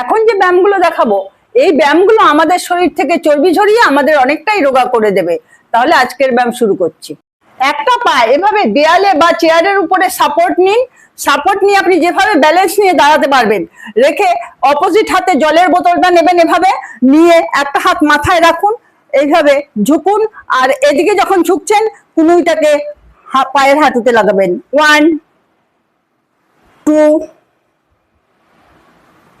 এখন যে ব্যায়ামগুলো দেখাবো, এই ব্যায়ামগুলো আমাদের শরীর থেকে চর্বি ঝরিয়ে আমাদের অনেকটাই রোগা করে দেবে। তাহলে আজকের ব্যায়াম শুরু করছি। একটা পা এভাবে দেয়ালে বা চেয়ারের উপরে সাপোর্ট নিন। সাপোর্ট নিয়ে আপনি যেভাবে ব্যালেন্স নিয়ে দাঁড়াতে পারবেন, রেখে অপোজিট হাতে জলের বোতলটা নেবেন এভাবে, নিয়ে একটা হাত মাথায় রাখুন, এইভাবে ঝুঁকুন, আর এদিকে যখন ঝুঁকছেন, কুনুইটাকে পায়ের হাঁটুতে লাগাবেন। One two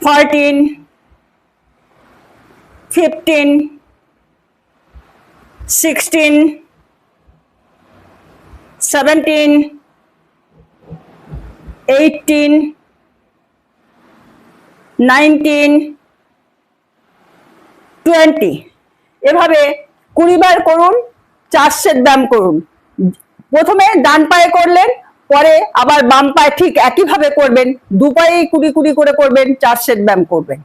14, 15, 16, 17, 18, 19, 20. এভাবে কুড়িবার করুন চার সেট ব্যায়াম করুন প্রথমে ডান পায়ে করলেন পরে আবার বাম পায়ে ঠিক একইভাবে করবেন, দু পায়েই কুড়ি কুড়ি করে করবেন চার সেট ব্যায়াম করবেন।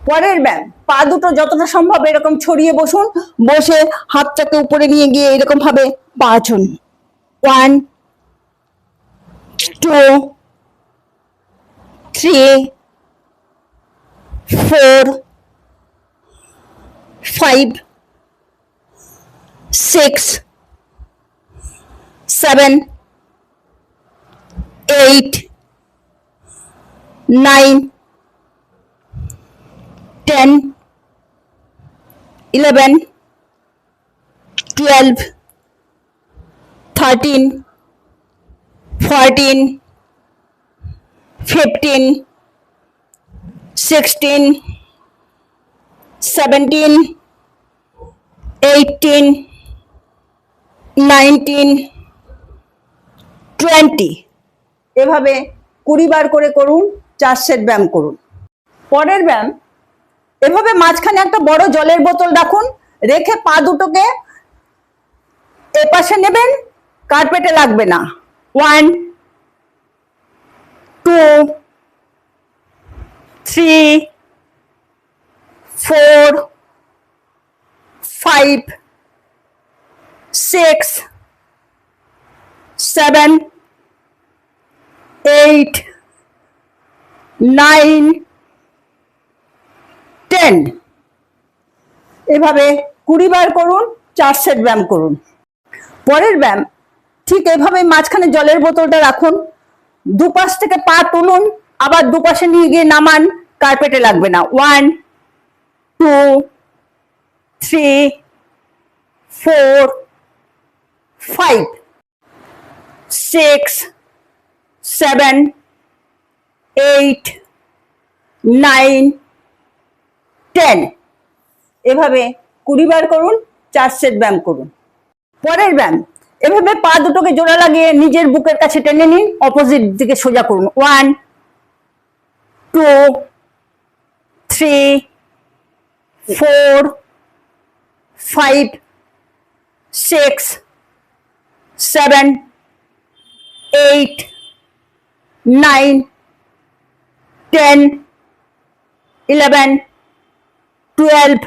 পরের ব্যায়াম, পা দুটো যতটা সম্ভব এরকম ছড়িয়ে বসুন, বসে হাতটাকে উপরে নিয়ে গিয়ে এরকম ভাবে পা চুন one two three four five six seven eight nine 10 11 12 13 14 15 16 17 18 19 20 এভাবে কুড়ি বার করে করুন, চার সেট ব্যায়াম করুন। পরের ব্যায়াম, এভাবে মাঝখানে একটা বড় জলের বোতল রাখুন, রেখে পা দুটোকে এপাশে নেবেন, কার্পেটে লাগবে না। One, two, three, four, five, six, seven eight nine ten এভাবে কুড়ি বার করুন, চার সেট ব্যায়াম করুন। পরের ব্যায়াম, ঠিক এভাবে মাঝখানে জলের বোতলটা রাখুন। দুপাশ থেকে পা তুলুন, আবার দুপাশে নিয়ে গিয়ে নামান, কার্পেটে লাগবে না। One, two, three, four, five, six seven eight nine ten এভাবে কুড়ি বার করুন, চার সেট ব্যায়াম করুন। পরের ব্যায়াম, এভাবে পা দুটোকে জোড়া লাগিয়ে নিজের বুকের কাছে টেনে নিন অপোজিট দিকে সোজা করুন। One two three four five six seven eight nine ten eleven twelve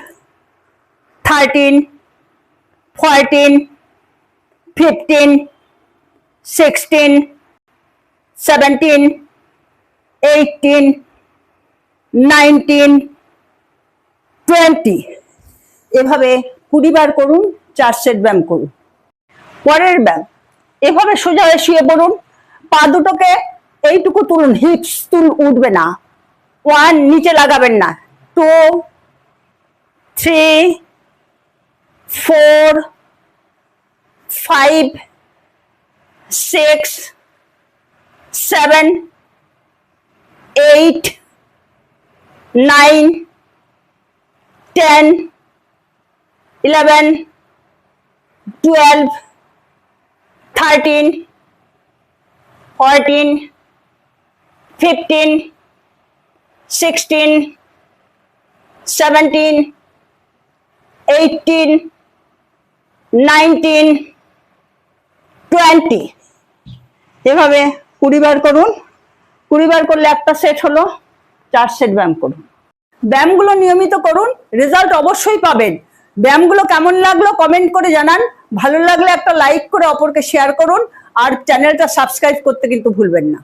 thirteen fourteen fifteen sixteen seventeen eighteen nineteen twenty এভাবে কুড়ি বার করুন চার সেট ব্যায়াম করুন। পরের ব্যায়াম। এভাবে সোজা শুয়ে পড়ুন। পা দুটোকে এইটুকু তুলুন হিপস তুল উঠবে না। ওয়ান নিচে লাগাবেন না। Two three four five six seven eight nine ten eleven twelve thirteen fourteen fifteen sixteen seventeen eighteen nineteen twenty এভাবে কুড়ি বার করুন। কুড়ি বার করলে একটা সেট হলো, চার সেট ব্যায়াম করুন। ব্যায়ামগুলো নিয়মিত করুন রেজাল্ট অবশ্যই পাবেন। ব্যায়ামগুলো কেমন লাগল কমেন্ট করে জানান। ভালো লাগলে একটা লাইক করে অপরকে শেয়ার করুন। আর চ্যানেলটা সাবস্ক্রাইব করতে কিন্তু ভুলবেন না।